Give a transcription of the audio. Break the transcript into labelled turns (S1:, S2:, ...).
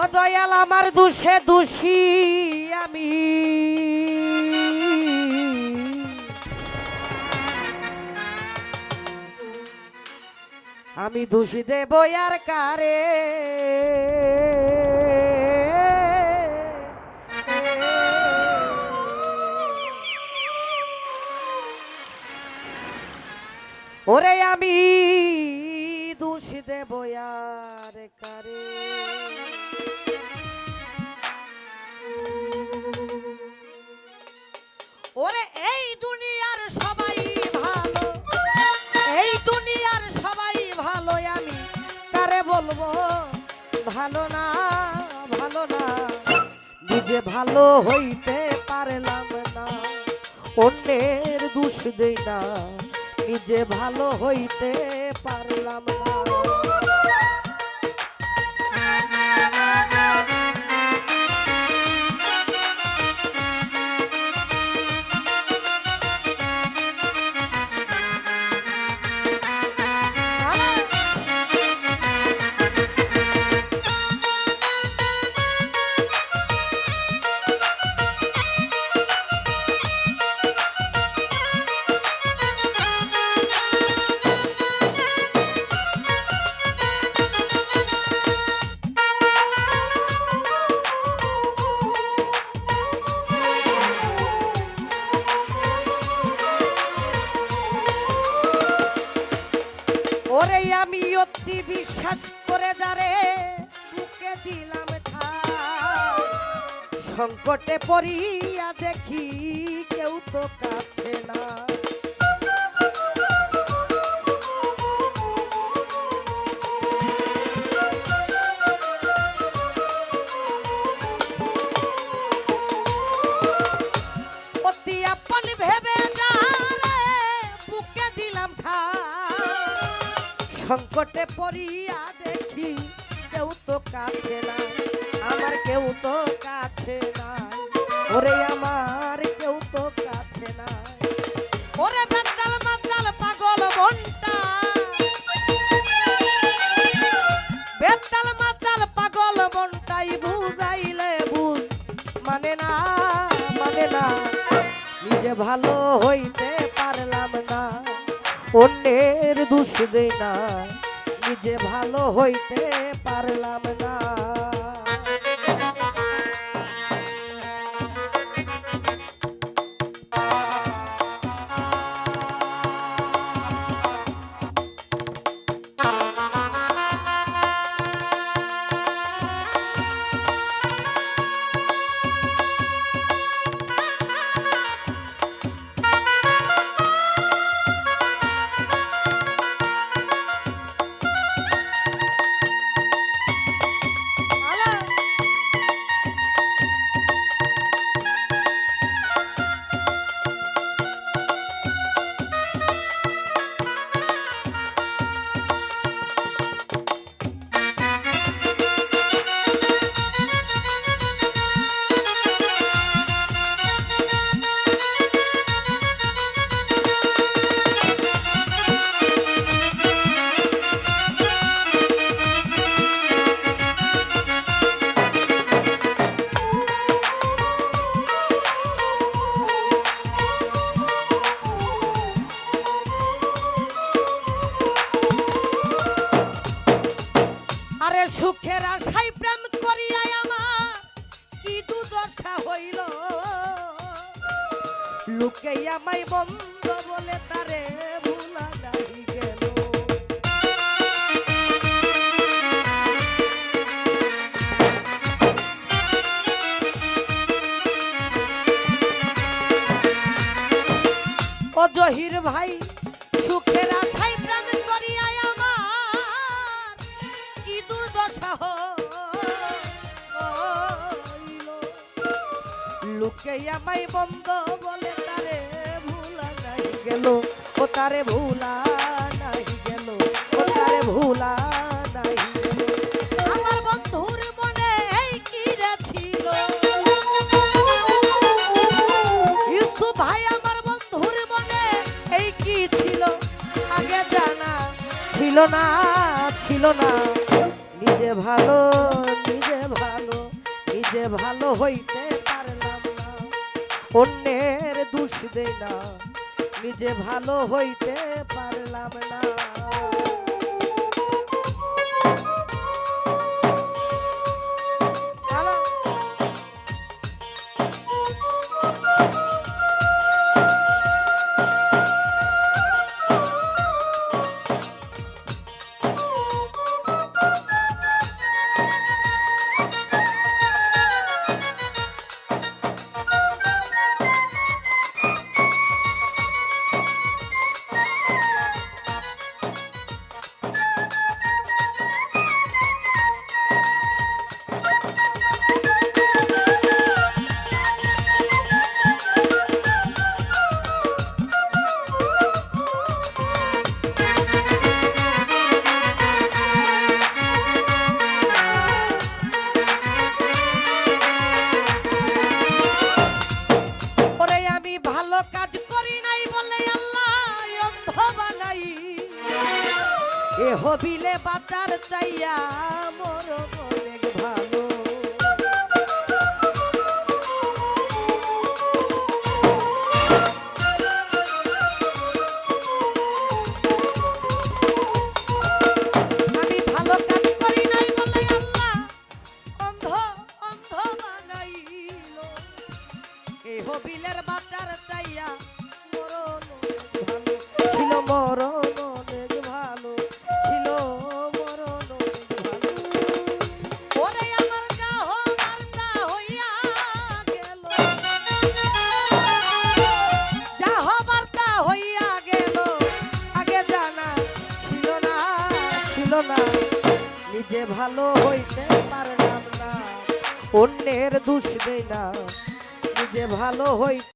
S1: ও দয়াল আমার দুষে দোষী আমি। আমি দোষী দেব আর কারে? ওরে আমি দোষ দেব আর কারে? ওরে, এই দুনিয়ার সবাই ভালো। এই দুনিয়ার সবাই ভালো, আমি কারে বলব? ভালো না ভালো না। নিজে ভালো হইতে পারলাম না। অন্যের দোষ দেই না। নিজে ভালো হইতে পারলাম না। সংকটে পড়িয়া দেখি কেউ তো কাছে না। সংকটে পড়িয়া দেখি কেউ তো কাছে না। আমার কেউ তো ওরে আমার কেউ তো কাছে না ওরে বেতাল মাতাল পাগল মনটা বেতাল মাতাল পাগল মনটাই বুঝাইলে বুঝ মানে না মানে না, নিজে ভালো হইতে পারলাম না। অন্যের দোষ দেই না, নিজে ভালো হইতে পারলাম না। হইল লোকে আমায় বন্ধ বলে তারে ভুলা নাই ভাই লোকে আমায় বন্ধ বলে তারে ভুলা নাই গেল। ও তারে ভুলা নাই গেল। ও তারে ভুলা নাই আমার বন্ধুর মনে এই কিরা ছিল। ইউসু ভাই, আমার বন্ধুর মনে এই কি ছিল? আগে জানা ছিল না ছিল না। নিজে ভালো নিজে ভালো নিজে ভালো হইতে অন্যের দোষ দেই না নিজে ভালো হইতে পারলাম না। অবিলে বাঁচার চাইয়া মর মরে নিজে ভালো হইতে পারলাম না অন্যের দোষ দেয় না। নিজে ভালো হইতে